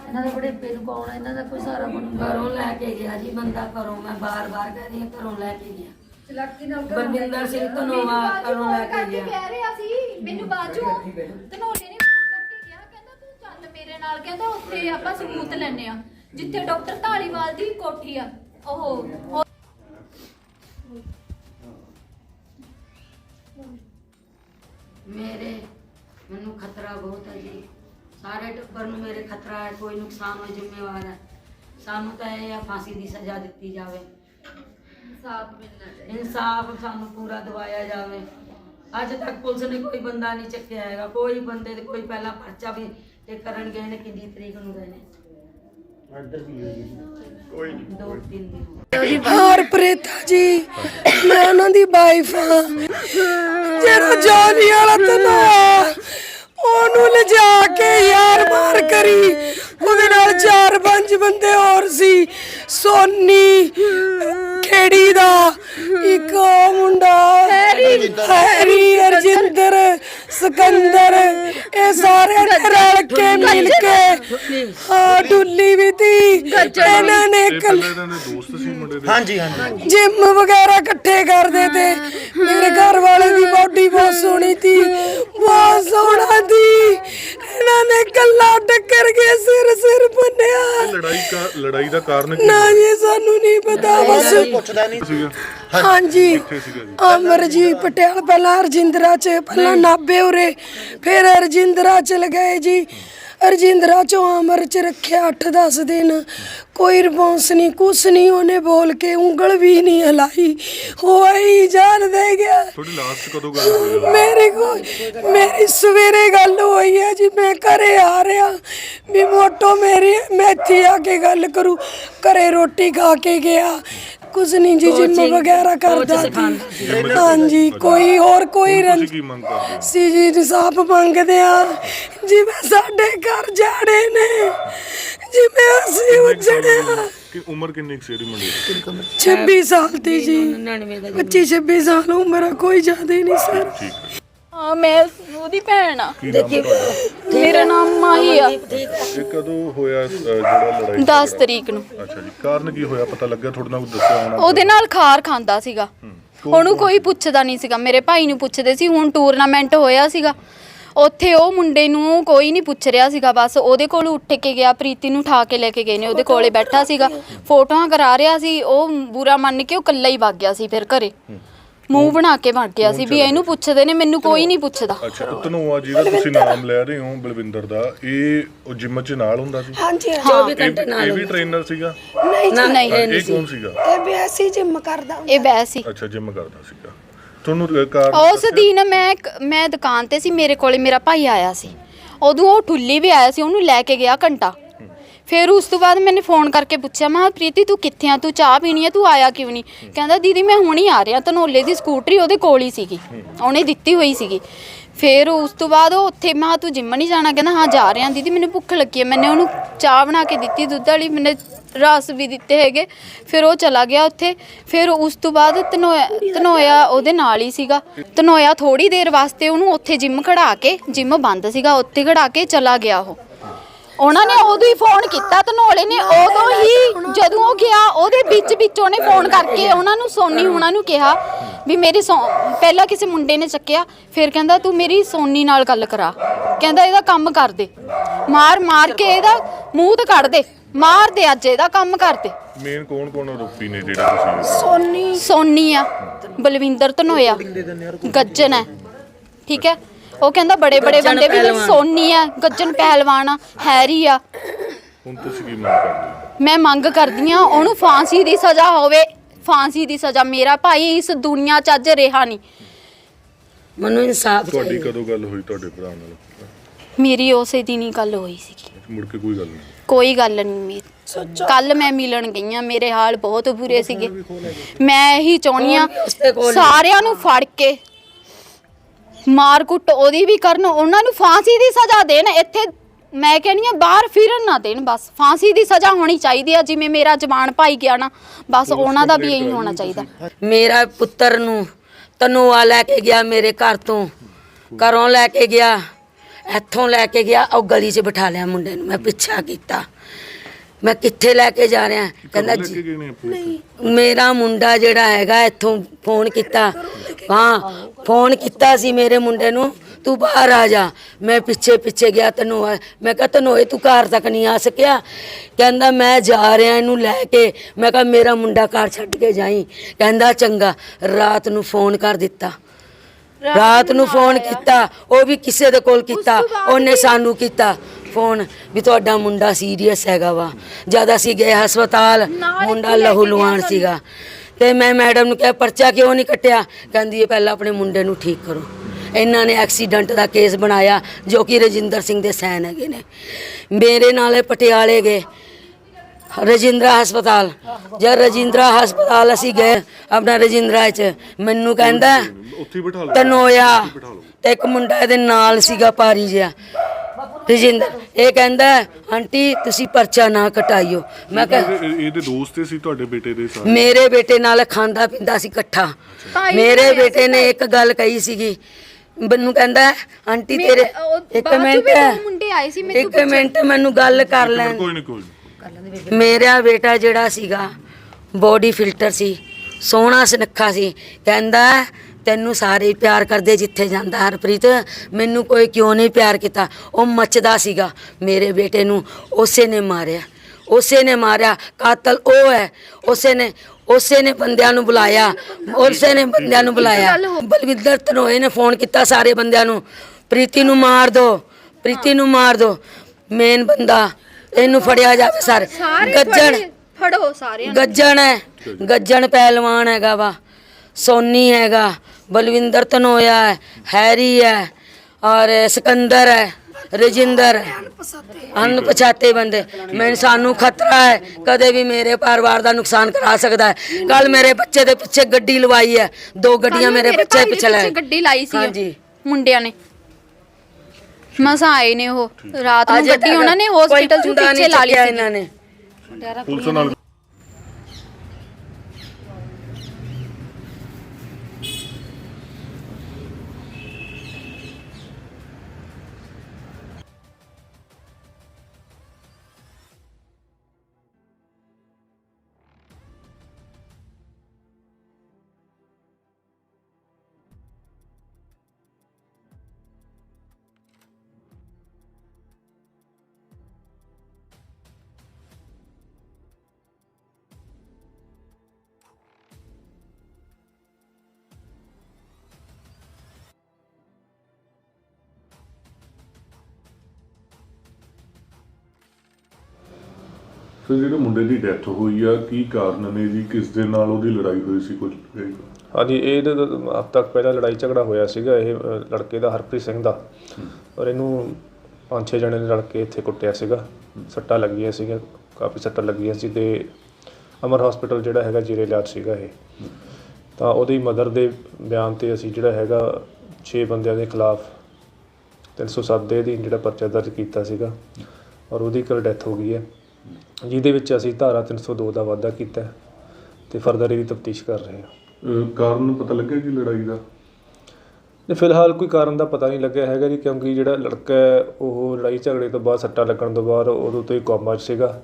G: ਇਹਨਾਂ ਦੇ ਬੜੇ ਪੇਨ ਕੌਣ ਹੈ ਇਹਨਾਂ ਦਾ ਕੋਈ ਸਾਰਾ ਬਣੂਗਾ
F: ਘਰੋਂ ਲੈ ਕੇ ਗਿਆ ਜੀ ਬੰਦਾ ਘਰੋਂ ਮੈਂ ਬਾਰ-ਬਾਰ ਕਹਿ ਰਹੀ ਹਾਂ ਘਰੋਂ ਲੈ ਕੇ ਗਿਆ।
G: ਚਲਾਕੀ ਨਾਲ
F: ਬਲਵਿੰਦਰ ਸਿੰਘ ਧਨੋਆ ਘਰੋਂ ਲੈ ਕੇ ਗਿਆ।
E: ਕਹਿ ਰਿਹਾ ਸੀ ਮੈਨੂੰ ਬਾਜੂ ਧਨੋਲੇ ਨੇ ਫੋਨ ਕਰਕੇ ਕਿਹਾ ਕਹਿੰਦਾ ਤੂੰ ਚੱਲ ਮੇਰੇ ਨਾਲ ਕਹਿੰਦਾ ਉੱਥੇ ਆਪਾਂ ਸਬੂਤ ਲੈਣੇ ਆ ਜਿੱਥੇ ਡਾਕਟਰ ਢਾਲੀਵਾਲ ਦੀ ਕੋਠੀ ਆ ਉਹ ਉਹ-
F: ਮੇਰੇ ਮੈਨੂੰ ਖਤਰਾ ਬਹੁਤ ਹੈ ਜੀ। ਸਾਰੇ ਟੱਬਰ ਨੂੰ ਮੇਰੇ ਖਤਰਾ ਹੈ ਕੋਈ ਨੁਕਸਾਨ ਹੋ ਜ਼ਿੰਮੇਵਾਰ ਹੈ। ਸਾਨੂੰ ਤਾਂ ਇਹ ਆ ਫਾਂਸੀ ਦੀ ਸਜ਼ਾ ਦਿੱਤੀ ਜਾਵੇ।
E: ਸਾਫ਼ ਮਿਲਣਾ ਚਾਹੀਦਾ।
F: ਇਨਸਾਫ ਸਾਨੂੰ ਪੂਰਾ ਦਿਵਾਇਆ ਜਾਵੇ। ਅੱਜ ਤੱਕ ਪੁਲਿਸ ਨੇ ਕੋਈ ਬੰਦਾ ਨਹੀਂ ਚੱਕਿਆ ਹੈਗਾ। ਕੋਈ ਬੰਦੇ ਤੇ ਕੋਈ ਪਹਿਲਾਂ ਪਰਚਾ ਵੀ ਤੇ ਕਰਨ ਗਏ ਨੇ ਕਿੰਨੀ ਤਰੀਕ ਨੂੰ ਗਏ ਨੇ? ਦੋ ਤਿੰਨ ਦਿਨ।
B: ਹਰਪ੍ਰੀਤਾ ਜੀ ਮੈਂ ਉਹਨਾਂ ਦੀ ਵਾਈਫ ਆ ਜਿਹੜਾ ਜੋਨੀ ਵਾਲਾ ਤਨਾ ਉਹਨੂੰ ਲਿਜਾ ਕੇ ਯਾਰ ਮਾਰ ਕਰੀ। ਉਹਦੇ ਨਾਲ ਚਾਰ ਪੰਜ ਬੰਦੇ ਹੋਰ ਸੀ। ਸੋਨੀ ਖੇੜੀ ਦਾ ਇੱਕ ਉਹ ਮੁੰਡਾ ਹੈਰੀ ਹੈਰੀ ਅਰਜਿੰਦਰ ਸਿਕੰਦਰ ਇਹ ਸਾਰੇ ਰਲ ਕੇ ਮਿਲ ਕੇ ਹਾਂ ਡੁੱਲੀ ਵੀ ਤੀ। ਇਹਨਾਂ ਨੇ
C: ਇਹ
B: ਕੱਲ
C: ਪਹਿਲਾਂ ਇਹਨਾਂ ਦੇ ਦੋਸਤ ਸੀ ਮੁੰਡੇ ਦੇ।
B: ਜਿਮ ਵਗੈਰਾ ਇਕੱਠੇ ਕਰਦੇ ਤੇ ਮੇਰੇ ਘਰ ਵਾਲੇ ਦੀ ਬੋਡੀ ਬਹੁਤ ਸੋਹਣੀ ਸੀ ਬਹੁਤ ਸੋਹਣਾ ਸੀ ਇਹਨਾਂ ਨੇ ਕੱਲਾ ਟੱਕਰ ਕੇ ਸਿਰ
C: ਲੜਾਈ ਕਾ ਲੜਾਈ ਦਾ ਕਾਰਨ ਕੀ
B: ਨਾ ਜੀ ਸਾਨੂੰ ਨਹੀਂ ਪਤਾ ਬਸ
C: ਸੀਗਾ।
B: ਹਾਂਜੀ।
C: ਸੀਗਾ ਜੀ।
B: ਅਮਰਜੀਤ ਪਟੇਲ ਪਹਿਲਾਂ ਰਜਿੰਦਰਾ ਚ ਪਹਿਲਾਂ ਨਾਬੇ ਉਰੇ ਫਿਰ ਰਜਿੰਦਰਾ ਚ ਲਗਾਏ ਜੀ। ਰਜਿੰਦਰਾ ਚੋਂ ਅਮਰ ਚ ਰੱਖਿਆ 8-10 ਦਿਨ। ਕੋਈ ਰਿਸਪੌਂਸ ਨਹੀਂ ਕੁਛ ਨਹੀਂ ਉਹਨੇ ਬੋਲ ਕੇ ਉਂਗਲ ਵੀ ਨਹੀਂ ਹਲਾਈ। ਹੋਈ ਜਾਨ ਦੇ ਗਿਆ।
C: ਤੁਹਾਡੀ ਲਾਸਟ ਕਦੋਂ ਗੱਲ ਹੋਈ?
B: ਮੇਰੇ ਕੋ ਮੇਰੀ ਸਵੇਰੇ ਗੱਲ ਹੋਈ ਹੈ ਜੀ ਮੈਂ ਘਰੇ ਆ ਰਿਹਾ। ਵੀ ਮੋਟੋ ਮੇਰੀ ਮੈਂ ਇੱਥੇ ਆ ਕੇ ਗੱਲ ਕਰੂ। ਘਰੇ ਰੋਟੀ ਖਾ ਕੇ ਗਿਆ। ਕੁਝ ਨਹੀਂ ਜੀ ਜਿੰਮ ਵਗੈਰਾ ਕਰਦਾ ਸੀ ਹਾਂਜੀ ਕੋਈ ਹੋਰ ਕੋਈ
C: ਤੁਸੀਂ
B: ਰੰਜ
C: ਕੀ ਮੰਗ ਕਰਦੇ ਹੋ?
B: ਸੀ ਜੀ ਇਨਸਾਫ ਮੰਗਦੇ ਆ। ਜਿਵੇਂ ਸਾਡੇ ਘਰ ਜਾੜੇ ਨੇ ਜਿਵੇਂ ਅਸੀਂ ਉਜੜੇ ਆ।
C: ਕਿ ਉਮਰ ਕਿੰਨੀ ਕੁ ਸੀ ਇਹਦੀ ਮੁੰਡੇ ਦੀ?
B: 26 ਸਾਲ ਦੀ ਜੀ। 25 26 ਸਾਲ ਉਮਰ ਆ, ਕੋਈ ਜ਼ਿਆਦਾ ਹੀ ਨਹੀਂ ਸਰ।
C: ਠੀਕ ਹੈ।
E: ਹਾਂ ਮੈਂ ਉਹਦੀ ਭੈਣ ਆ।
C: ਕੀ ਨਾਮ ਹੈ ਤੁਹਾਡਾ?
E: ਮੇਰਾ ਨਾਮ ਮਾਹੀ ਆ।
C: ਇਹ ਕਦੋਂ ਹੋਇਆ ਅ, ਜਿਹੜਾ ਲੜਾਈ
E: 10 ਤਰੀਕ ਨੂੰ।
C: ਅੱਛਾ ਜੀ ਕਾਰਨ ਕੀ ਹੋਇਆ? ਪਤਾ ਲੱਗਿਆ ਤੁਹਾਡੇ ਨਾਲ ਕੁਝ ਦੱਸਿਆ ਹੋਣਾ?
E: ਉਹਦੇ ਨਾਲ ਖਾਰ ਖਾਂਦਾ ਸੀਗਾ। ਉਹਨੂੰ ਕੋਈ ਪੁੱਛਦਾ ਨਹੀਂ ਸੀਗਾ। ਮੇਰੇ ਭਾਈ ਨੂੰ ਪੁੱਛਦੇ ਸੀ ਹੁਣ ਟੂਰਨਾਮੈਂਟ ਹੋਇਆ ਸੀਗਾ। ਉੱਥੇ ਉਹ ਮੁੰਡੇ ਨੂੰ ਕੋਈ ਨਹੀਂ ਪੁੱਛ ਰਿਹਾ ਸੀਗਾ। ਬਸ ਉਹਦੇ ਕੋਲ ਉੱਠ ਕੇ ਗਿਆ ਪ੍ਰੀਤੀ ਨੂੰ ਠਾ ਕੇ ਲੈ ਕੇ ਗਏ ਨੇ। ਉਹਦੇ ਕੋਲੇ ਬੈਠਾ ਸੀਗਾ। ਫੋਟੋਆਂ ਕਰਾ ਰਿਹਾ ਸੀ। ਉਹ ਬੁਰਾ ਮੰਨ ਕੇ ਉਹ ਇਕੱਲਾ ਹੀ ਵਗ ਗਿਆ ਸੀ ਫਿਰ ਘਰੇ। ਮੂੰਹ ਬਣਾ ਕੇ ਵਗ ਗਿਆ ਸੀ ਵੀ ਇਹਨੂੰ ਪੁੱਛਦੇ ਨੇ ਮੈਨੂੰ ਕੋਈ ਨਹੀਂ ਪੁੱਛਦਾ।
C: ਅੱਛਾ ਧਨੋਆ ਜਿਹਦਾ ਤੁਸੀਂ ਨਾਮ ਲੈ ਰਹੇ ਹੋ ਬਲਵਿੰਦਰ ਦਾ ਇਹ ਉਹ ਜਿਮ 'ਚ ਨਾਲ ਹੁੰਦਾ ਸੀ?
B: ਹਾਂਜੀ
C: ਇਹ ਇਹ ਵੀ ਟ੍ਰੇਨਰ ਸੀਗਾ?
B: ਨਹੀਂ ਜੀ
E: ਨਹੀਂ
C: ਇਹ ਕੌਣ ਸੀਗਾ?
B: ਇਹ ਵੀ ਐਸੀ ਜਿੰਮ ਕਰਦਾ
E: ਇਹ ਬਹਿ ਸੀ।
C: ਅੱਛਾ ਜਿਮ ਕਰਦਾ ਸੀਗਾ। ਤੁਹਾਨੂੰ ਅ, ਕਾਰਨ
E: ਉਸ ਦਿਨ ਮੈਂ ਮੈਂ ਦੁਕਾਨ ਤੇ ਸੀ ਮੇਰੇ ਕੋਲੇ ਮੇਰਾ ਭਾਈ ਆਇਆ ਸੀ। ਉਦੋਂ ਉਹ ਠੁੱਲੀ ਵੀ ਆਇਆ ਸੀ ਉਹਨੂੰ ਲੈ ਕੇ ਗਿਆ ਘੰਟਾ। ਫਿਰ ਉਸ ਤੋਂ ਬਾਅਦ ਮੈਨੇ ਫੋਨ ਕਰਕੇ ਪੁੱਛਿਆ ਮੈਂ ਕਿਹਾ, ਪ੍ਰੀਤੀ ਤੂੰ ਕਿੱਥੇ ਆ? ਤੂੰ ਚਾਹ ਪੀਣੀ ਆ? ਤੂੰ ਆਇਆ ਕਿਉਂ ਨਹੀਂ? ਕਹਿੰਦਾ ਦੀਦੀ ਮੈਂ ਹੁਣ ਹੀ ਆ ਰਿਹਾ। ਧਨੋਲੇ ਦੀ ਸਕੂਟਰੀ ਉਹਦੇ ਕੋਲ ਹੀ ਸੀਗੀ। ਉਹਨੇ ਦਿੱਤੀ ਹੋਈ ਸੀਗੀ। ਫਿਰ ਉਸ ਤੋਂ ਬਾਅਦ ਉਹ ਉੱਥੇ ਮੈਂ ਕਿਹਾ, ਤੂੰ ਜਿੰਮ ਨਹੀਂ ਜਾਣਾ? ਕਹਿੰਦਾ ਹਾਂ ਜਾ ਰਿਹਾ। ਦੀਦੀ ਮੈਨੂੰ ਭੁੱਖ ਲੱਗੀ ਹੈ ਮੈਨੇ ਉਹਨੂੰ ਚਾਹ ਬਣਾ ਕੇ ਦਿੱਤੀ ਦੁੱਧ ਵਾਲੀ। ਮੈਨੇ ਰਸ ਵੀ ਦਿੱਤੇ ਹੈਗੇ। ਫਿਰ ਉਹ ਚਲਾ ਗਿਆ ਉੱਥੇ। ਫਿਰ ਉਸ ਤੋਂ ਬਾਅਦ ਧਨੋਇਆ ਧਨੋਇਆ ਉਹਦੇ ਨਾਲ ਹੀ ਸੀਗਾ। ਧਨੋਇਆ ਥੋੜੀ ਦੇਰ ਵਾਸਤੇ ਉਹਨੂੰ ਉੱਥੇ ਜਿੰਮ ਖੜਾ ਕੇ ਜਿੰਮ ਬੰਦ ਸੀਗਾ ਉੱਥੇ ਖੜਾ ਕੇ ਚਲਾ ਗਿਆ ਉਹ। ਉਹਨਾਂ ਨੇ ਉਦੋਂ ਹੀ ਫੋਨ ਕੀਤਾ ਧਨੋਲੇ ਨੇ ਉਦੋਂ ਹੀ ਜਦੋਂ ਉਹ ਗਿਆ ਉਹਦੇ ਵਿੱਚ ਵਿੱਚ ਉਹਨੇ ਫੋਨ ਕਰਕੇ ਉਹਨਾਂ ਨੂੰ ਸੋਨੀ ਉਹਨਾਂ ਨੂੰ ਕਿਹਾ ਵੀ ਮੇਰੀ ਸੋ- ਪਹਿਲਾਂ ਕਿਸੇ ਮੁੰਡੇ ਨੇ ਚੱਕਿਆ ਫਿਰ ਕਹਿੰਦਾ ਤੂੰ ਮੇਰੀ ਸੋਨੀ ਨਾਲ ਗੱਲ ਕਰਾ। ਕਹਿੰਦਾ ਇਹਦਾ ਕੰਮ ਕਰ ਦੇ। ਮਾਰ ਮਾਰ ਕੇ ਇਹਦਾ ਮੂੰਹ ਤੇ ਕੱਢ ਦੇ। ਮਾਰ ਦੇ ਅੱਜ ਇਹਦਾ ਕੰਮ ਕਰ ਦੇ।
C: ਮੇਨ ਕੌਣ ਕੌਣ ਆਰੋਪੀ ਨੇ ਜਿਹੜਾ ਤੁਸੀਂ
B: ਸੋਨੀ।
E: ਸੋਨੀ ਆ ਬਲਵਿੰਦਰ ਧਨੋਇਆ ਗੱਜਨ ਹੈ। ਠੀਕ ਹੈ? ਉਹ ਕਹਿੰਦਾ ਬੜੇ ਬੜੇ ਬੰਦੇ ਵੀ ਨੇ, ਸੋਨੀ ਆ ਗੱਜਨ ਪਹਿਲਵਾਨ ਆ ਹੈਰੀ ਆ।
C: ਹੁਣ ਤੁਸੀਂ ਕੀ ਮੰਗ ਕਰਦੇ ਹੋ?
E: ਮੈਂ ਮੰਗ ਕਰਦੀ ਆ ਉਹਨੂੰ ਫਾਂਸੀ ਦੀ ਸਜ਼ਾ ਹੋਵੇ ਫਾਂਸੀ ਦੀ ਸਜ਼ਾ। ਮੇਰਾ ਭਾਈ ਇਸ ਦੁਨੀਆ 'ਚ ਅੱਜ ਰਿਹਾ ਨਹੀਂ।
F: ਮੈਨੂੰ ਇਨਸਾਫ
C: ਤੁਹਾਡੀ ਕਦੋਂ ਗੱਲ ਹੋਈ ਤੁਹਾਡੇ ਭਰਾ ਨਾਲ?
E: ਮੇਰੀ ਉਸੇ ਦਿਨ ਹੀ ਗੱਲ ਹੋਈ ਸੀਗੀ।
C: ਮੁੜ ਕੇ ਕੋਈ ਗੱਲ ਨਹੀਂ।
E: ਕੋਈ ਗੱਲ ਨਹੀਂ ਮੇਰੀ ਕੱਲ ਮੈਂ ਮਿਲਣ ਗਈ ਆ ਮੇਰੇ ਹਾਲ ਬਹੁਤ ਬੁਰੇ ਸੀਗੇ। ਮੈਂ ਇਹੀ ਚਾਹੁੰਦੀ ਆ। ਸਾਰਿਆਂ ਨੂੰ ਫੜ ਕੇ ਮਾਰ ਕੁੱਟ ਉਹਦੀ ਵੀ ਕਰਨ ਉਹਨਾਂ ਨੂੰ ਫਾਂਸੀ ਦੀ ਸਜ਼ਾ ਦੇਣ ਇੱਥੇ ਮੈਂ ਕਹਿੰਦੀ ਆ ਬਾਹਰ ਫਿਰਨ ਨਾ ਦੇਣ ਬਸ ਫਾਂਸੀ ਦੀ ਸਜ਼ਾ ਹੋਣੀ ਚਾਹੀਦੀ ਆ ਜਿਵੇਂ ਮੇਰਾ ਜਵਾਨ ਭਾਈ ਗਿਆ ਨਾ ਬਸ ਉਹਨਾਂ ਦਾ ਵੀ ਇਹੀ ਹੋਣਾ ਚਾਹੀਦਾ।
F: ਮੇਰਾ ਪੁੱਤਰ ਨੂੰ ਤਨੋਆ ਲੈ ਕੇ ਗਿਆ ਮੇਰੇ ਘਰ ਤੋਂ ਘਰੋਂ ਲੈ ਕੇ ਗਿਆ ਇੱਥੋਂ ਲੈ ਕੇ ਗਿਆ ਉਹ ਗਲੀ 'ਚ ਬਿਠਾ ਲਿਆ ਮੁੰਡੇ ਨੂੰ ਮੈਂ ਪਿੱਛਾ ਕੀਤਾ। ਮੈਂ ਕਿੱਥੇ ਲੈ ਕੇ ਜਾ ਰਿਹਾ? ਕਹਿੰਦਾ ਜੀ ਮੇਰਾ ਮੁੰਡਾ ਜਿਹੜਾ ਹੈਗਾ ਇੱਥੋਂ ਫੋਨ ਕੀਤਾ। ਹਾਂ ਫੋਨ ਕੀਤਾ ਸੀ ਮੇਰੇ ਮੁੰਡੇ ਨੂੰ ਤੂੰ ਬਾਹਰ ਆ ਜਾ। ਮੈਂ ਪਿੱਛੇ ਪਿੱਛੇ ਗਿਆ ਤੈਨੂੰ ਮੈਂ ਕਿਹਾ ਤੈਨੂੰ ਇਹ ਤੂੰ ਘਰ ਤੱਕ ਨਹੀਂ ਆ ਸਕਿਆ। ਕਹਿੰਦਾ ਮੈਂ ਜਾ ਰਿਹਾ ਇਹਨੂੰ ਲੈ ਕੇ। ਮੈਂ ਕਿਹਾ ਮੇਰਾ ਮੁੰਡਾ ਘਰ ਛੱਡ ਕੇ ਜਾਈ। ਕਹਿੰਦਾ ਚੰਗਾ ਰਾਤ ਨੂੰ ਫੋਨ ਕਰ ਦਿੱਤਾ। ਰਾਤ ਨੂੰ ਫੋਨ ਕੀਤਾ ਉਹ ਵੀ ਕਿਸੇ ਦੇ ਕੋਲ ਕੀਤਾ ਉਹਨੇ ਸਾਨੂੰ ਕੀਤਾ। ਫੋਨ ਵੀ ਤੁਹਾਡਾ ਮੁੰਡਾ ਸੀਰੀਅਸ ਹੈਗਾ ਵਾ। ਜਦ ਅਸੀਂ ਗਏ ਹਸਪਤਾਲ ਮੁੰਡਾ ਲਹੂ ਲੁਹਾਨ ਸੀਗਾ। ਤੇ ਮੈਂ ਮੈਡਮ ਨੂੰ ਕਿਹਾ ਪਰਚਾ ਕਿਉਂ ਨਹੀਂ ਕੱਟਿਆ? ਕਹਿੰਦੀ ਇਹ ਪਹਿਲਾਂ ਆਪਣੇ ਮੁੰਡੇ ਨੂੰ ਠੀਕ ਕਰੋ। ਇਹਨਾਂ ਨੇ ਐਕਸੀਡੈਂਟ ਦਾ ਕੇਸ ਬਣਾਇਆ ਜੋ ਕਿ ਰਜਿੰਦਰ ਸਿੰਘ ਦੇ ਸੈਨ ਹੈਗੇ ਨੇ। ਮੇਰੇ ਨਾਲ ਇਹ ਪਟਿਆਲੇ ਗਏ। ਰਜਿੰਦਰਾ ਹਸਪਤਾਲ। ਜਦ ਰਜਿੰਦਰਾ ਹਸਪਤਾਲ ਅਸੀਂ ਗਏ ਆਪਣਾ ਰਜਿੰਦਰਾ ਚ ਮੈਨੂੰ ਕਹਿੰਦਾ
C: ਉੱਥੇ ਬਿਠਾ ਲਓ।
F: ਤਨੋਇਆ ਤੇ ਇੱਕ ਮੁੰਡਾ ਇਹਦੇ ਨਾਲ ਸੀਗਾ ਭਾਰੀ ਜਿਹਾ। ਰਜਿੰਦਰ ਇਹ ਕਹਿੰਦਾ ਆਂਟੀ ਤੁਸੀਂ ਪਰਚਾ ਨਾ ਕਟਾਈਓ। ਮੈਂ ਕਿਹਾ
C: ਇਹ- ਇਹਦੇ ਦੋਸਤ ਹੀ ਸੀ ਤੁਹਾਡੇ ਬੇਟੇ ਦੇ ਸਾਰੇ।
F: ਮੇਰੇ ਬੇਟੇ ਨਾਲ ਖਾਂਦਾ ਪੀਂਦਾ ਸੀ ਇਕੱਠਾ। ਮੇਰੇ ਬੇਟੇ ਨੇ ਇੱਕ ਗੱਲ ਕਹੀ ਸੀਗੀ। ਮੈਨੂੰ ਕਹਿੰਦਾ ਆਂਟੀ
E: ਮੇਰੇ-
F: ਤੇਰੇ
E: ਉਹ
F: ਇੱਕ
E: ਬਾਅਦ ਚੋਂ
F: ਮਿੰਟ।
E: ਵੀ ਦੋ ਮੁੰਡੇ ਆਏ ਸੀ, ਤੋਂ
F: ਇੱਕ ਮਿੰਟ ਮੈਨੂੰ ਗੱਲ ਕਰ ਲੈਣ।
C: ਕੋਈ ਨਹੀਂ ਕੋਈ ਨੀ।
F: ਮੇਰਾ ਬੇਟਾ ਜਿਹੜਾ ਸੀਗਾ ਬੋਡੀ ਫਿਲਟਰ ਸੀ ਸੋਹਣਾ ਸੁਨੱਖਾ ਸੀ। ਕਹਿੰਦਾ ਤੈਨੂੰ ਸਾਰੇ ਹੀ ਪਿਆਰ ਕਰਦੇ ਜਿੱਥੇ ਜਾਂਦਾ ਹਰਪ੍ਰੀਤ। ਮੈਨੂੰ ਕੋਈ ਕਿਉਂ ਨਹੀਂ ਪਿਆਰ ਕੀਤਾ? ਉਹ ਮੱਚਦਾ ਸੀਗਾ। ਮੇਰੇ ਬੇਟੇ ਨੂੰ ਉਸੇ ਨੇ ਮਾਰਿਆ। ਉਸੇ ਨੇ ਮਾਰਿਆ। ਕਾਤਲ ਉਹ ਹੈ। ਉਸੇ ਨੇ ਉਸੇ ਨੇ ਬੰਦਿਆਂ ਨੂੰ ਬੁਲਾਇਆ। ਉਸੇ ਨੇ ਬੰਦਿਆਂ ਨੂੰ ਬੁਲਾਇਆ। ਬਲਵਿੰਦਰ ਧਨੋਏ ਨੇ ਫੋਨ ਕੀਤਾ ਸਾਰੇ ਬੰਦਿਆਂ ਨੂੰ। ਪ੍ਰੀਤੀ ਨੂੰ ਮਾਰ ਦੋ। ਪ੍ਰੀਤੀ ਨੂੰ ਮਾਰ ਦੋ। ਮੇਨ ਬੰਦਾ। ਇਹਨੂੰ ਫੜਿਆ ਜਾਵੇ ਸਰ। ਗੱਜਣ।
E: ਫੜੇ- ਸਾਰਿਆਂ।
F: ਗੱਜਣ ਹੈ। ਗੱਜਣ ਪਹਿਲਵਾਨ ਹੈਗਾ ਵਾ। ਸੋਨੀ ਹੈਗਾ ਬਲਵਿੰਦਰ ਧਨੋਇਆ ਹੈ ਹੈਰੀ ਹੈ ਔਰ ਸਿਕੰਦਰ ਹੈ ਰਜਿੰਦਰ ਅਣਪਛਾਤੇ ਬੰਦੇ। ਮੈਨੂੰ ਸਾਨੂੰ ਖਤਰਾ ਹੈ ਕਦੇ ਵੀ ਮੇਰੇ ਪਰਿਵਾਰ ਦਾ ਨੁਕਸਾਨ ਕਰਾ ਸਕਦਾ ਹੈ। ਕੱਲ ਮੇਰੇ ਬੱਚੇ ਦੇ ਪਿੱਛੇ ਗੱਡੀ ਲਵਾਈ ਹੈ ਦੋ ਗੱਡੀਆਂ ਮੇਰੇ ਬੱਚੇ ਪਿੱਛੇ ਲੈ
E: ਗੱਡੀ ਲਾਈ ਸੀ
F: ਹਾਂਜੀ।
E: ਮੁੰਡਿਆਂ ਨੇ। ਮਸਾਂ ਆਏ ਨੇ ਉਹ ਰਾਤ ਨੂੰ ਗੱਡੀ ਉਹਨਾਂ ਨੇ ਹਸਪੀਟਲ ਚ ਪਿੱਛੇ ਲਾ ਲਈ ਸੀ
F: ਇਹਨਾਂ ਨੇ।
C: ਪੁਲਿਸ ਨਾਲ ਫਿਰ ਜਿਹੜੇ ਮੁੰਡੇ ਦੀ ਡੈਥ ਹੋਈ ਆ ਕੀ ਕਾਰਨ ਨੇ ਜੀ? ਕਿਸ ਦੇ ਨਾਲ ਉਹਦੀ ਲੜਾਈ ਹੋਈ ਸੀ ਕੁਝ?
D: ਹਾਂਜੀ ਇਹ ਹਫ਼ਤਾ ਤੱਕ ਪਹਿਲਾਂ ਲੜਾਈ ਝਗੜਾ ਹੋਇਆ ਸੀਗਾ ਇਹ ਅ, ਲੜਕੇ ਦਾ ਹਰਪ੍ਰੀਤ ਸਿੰਘ ਦਾ। ਔਰ ਇਹਨੂੰ ਪੰਜ ਛੇ ਜਣੇ ਨੇ ਰਲ ਕੇ ਇੱਥੇ ਕੁੱਟਿਆ ਸੀਗਾ। ਸੱਟਾਂ ਲੱਗੀਆਂ ਸੀਗੀਆਂ ਕਾਫੀ ਸੱਟਾਂ ਲੱਗੀਆਂ ਸੀ ਤੇ ਅਮਰ ਹਸਪੀਟਲ ਜਿਹੜਾ ਹੈਗਾ ਜੀਰੇ ਇਲਾਜ ਸੀਗਾ ਇਹ। ਤਾਂ ਉਹਦੀ ਮਦਰ ਦੇ ਬਿਆਨ ਤੇ ਅਸੀਂ ਜਿਹੜਾ ਹੈਗਾ 6 ਬੰਦਿਆਂ ਦੇ ਖਿਲਾਫ 307 ਦੇ ਅਧੀਨ ਜਿਹੜਾ ਪਰਚਾ ਦਰਜ ਕੀਤਾ ਸੀਗਾ। ਔਰ ਉਹਦੀ ਕੱਲ ਡੈਥ ਹੋ ਗਈ ਹੈ। ਜਿਹਦੇ ਵਿੱਚ ਅਸੀਂ ਧਾਰਾ 302 ਦਾ ਵਾਅਦਾ ਕੀਤਾ ਹੈ ਤੇ ਫਰਦਰ ਇਹਦੀ ਤਫਤੀਸ਼ ਕਰ ਰਹੇ ਹਾਂ।
C: ਕਾਰਨ ਪਤਾ ਲੱਗਿਆ ਜੀ ਲੜਾਈ ਦਾ?
D: ਨੇ ਫਿਲਹਾਲ ਕੋਈ ਕਾਰਨ ਦਾ ਪਤਾ ਨਹੀਂ ਲੱਗਿਆ ਹੈਗਾ ਜੀ ਕਿਉਂਕਿ ਜਿਹੜਾ ਲੜਕਾ ਹੈ ਉਹ ਲੜਾਈ ਝਗੜੇ ਤੋਂ ਬਾਅਦ ਸੱਟਾ ਲੱਗਣ ਤੋਂ ਬਾਅਦ ਉਦੋਂ ਤੋਂ ਹੀ ਕੋਮਾ 'ਚ ਸੀਗਾ।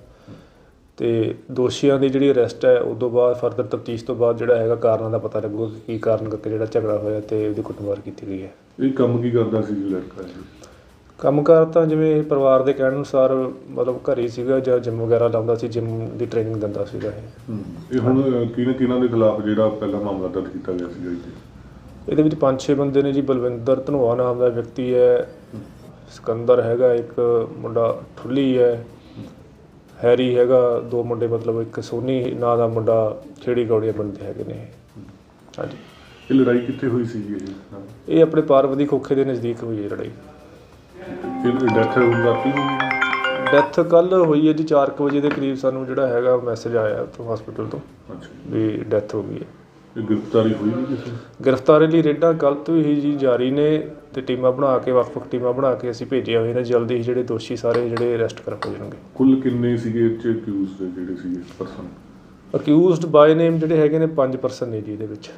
D: ਤੇ ਦੋਸ਼ੀਆਂ ਦੀ ਜਿਹੜੀ ਅਰੈਸਟ ਹੈ ਤੋਂ ਬਾਅਦ ਫਰਦਰ ਤਫਤੀਸ਼ ਤੋਂ ਬਾਅਦ ਜਿਹੜਾ ਹੈਗਾ ਕਾਰਨਾਂ ਦਾ ਪਤਾ ਲੱਗੂਗਾ ਕਿ ਕੀ ਕਾਰਨ ਕਰਕੇ ਜਿਹੜਾ ਝਗੜਾ ਹੋਇਆ ਤੇ ਉਹਦੀ ਕੁੱਟਮਾਰ ਕੀਤੀ ਗਈ ਹੈ।
C: ਇਹ ਕੰਮ ਕੀ ਕਰਦਾ ਸੀ ਜੀ ਲੜਕਾ ਇਹ?
D: ਕੰਮਕਾਰ ਤਾਂ ਜਿਵੇਂ ਪਰਿਵਾਰ ਦੇ ਕਹਿਣ ਅਨੁਸਾਰ ਮਤਲਬ ਘਰੇ ਹੀ ਸੀਗਾ ਜਾਂ ਜਿਮ ਵਗੈਰਾ ਲਾਉਂਦਾ ਸੀ ਜਿਮ ਦੀ ਟ੍ਰੇਨਿੰਗ ਦਿੰਦਾ ਸੀਗਾ
C: ਇਹ। ਹੁਣ ਕਿਹਨਾਂ ਕਿਹਨਾਂ ਦੇ ਖਿਲਾਫ ਜਿਹੜਾ ਪਹਿਲਾ ਮਾਮਲਾ ਦਰਜ ਕੀਤਾ ਗਿਆ ਸੀ ਜੀ?
D: ਇਹਦੇ ਵਿੱਚ ਪੰਜ ਛੇ ਬੰਦੇ ਨੇ ਜੀ ਬਲਵਿੰਦਰ ਧਨੋਆ ਨਾਮ ਦਾ ਵਿਅਕਤੀ ਹੈ ਸਿਕੰਦਰ ਹੈਗਾ ਇੱਕ ਮੁੰਡਾ ਠੁੱਲੀ ਹੈ ਹੈਰੀ ਹੈਗਾ ਦੋ ਮੁੰਡੇ ਮਤਲਬ ਇੱਕ ਸੋਨੀ ਨਾਂ ਦਾ ਮੁੰਡਾ ਖੇੜੀ ਗੌੜੀਆਂ ਬੰਦੇ ਹੈਗੇ ਨੇ ਹਾਂਜੀ।
C: ਇਹ ਲੜਾਈ ਕਿੱਥੇ ਹੋਈ ਸੀ ਜੀ? ਇਹ
D: ਇਹ ਆਪਣੇ ਪਾਰਵਤੀ ਖੋਖੇ ਦੇ ਨਜ਼ਦੀਕ ਹੋਈ ਹੈ ਲੜਾਈ।
C: ਇਹ ਡੈਥ ਰਾਤੀ ਹੋਈ ਹੈ?
D: ਡੈਥ ਕੱਲ ਹੋਈ ਹੈ ਜੀ 4 ਵਜੇ ਦੇ ਕਰੀਬ ਸਾਨੂੰ ਜਿਹੜਾ ਹੈਗਾ ਮੈਸੇਜ ਆਇਆ ਤੋਂ ਹਸਪੀਟਲ ਤੋਂ
C: ਅੱਛਾ।
D: ਵੀ ਡੈਥ ਹੋ ਗਈ ਹੈ।
C: ਇਹ ਗ੍ਰਿਫਤਾਰੀ ਹੋਈ ਜੀ ਕਿਸੇ
D: ਗ੍ਰਿਫਤਾਰੀ ਲਈ ਰੇਡਾਂ ਕੱਲ ਤੋਂ ਹੀ ਜੀ ਜਾਰੀ ਨੇ ਤੇ ਟੀਮਾਂ ਬਣਾ ਕੇ ਵੱਖ-ਵੱਖ ਟੀਮਾਂ ਬਣਾ ਕੇ ਅਸੀਂ ਭੇਜੀਆਂ ਹੋਈਆਂ ਨੇ ਜਲਦੀ ਹੀ ਜਿਹੜੇ ਦੋਸ਼ੀ ਸਾਰੇ ਜਿਹੜੇ ਅਰੈਸਟ ਕਰ ਹੋ ਜਾਣਗੇ
C: ਕੁੱਲ ਕਿੰਨੇ ਸੀਗੇ ਇਹ ਚ ਅਕਿਊਜ਼ ਜਿਹੜੇ ਸੀਗੇ ਪਰਸਨ
D: ਅਕਿਊਜ਼ਡ ਬਾਈ ਨੇਮ ਜਿਹੜੇ ਹੈਗੇ ਨੇ 5 ਪਰਸਨ ਨੇ ਜੀ ਇਹਦੇ ਵਿੱਚ।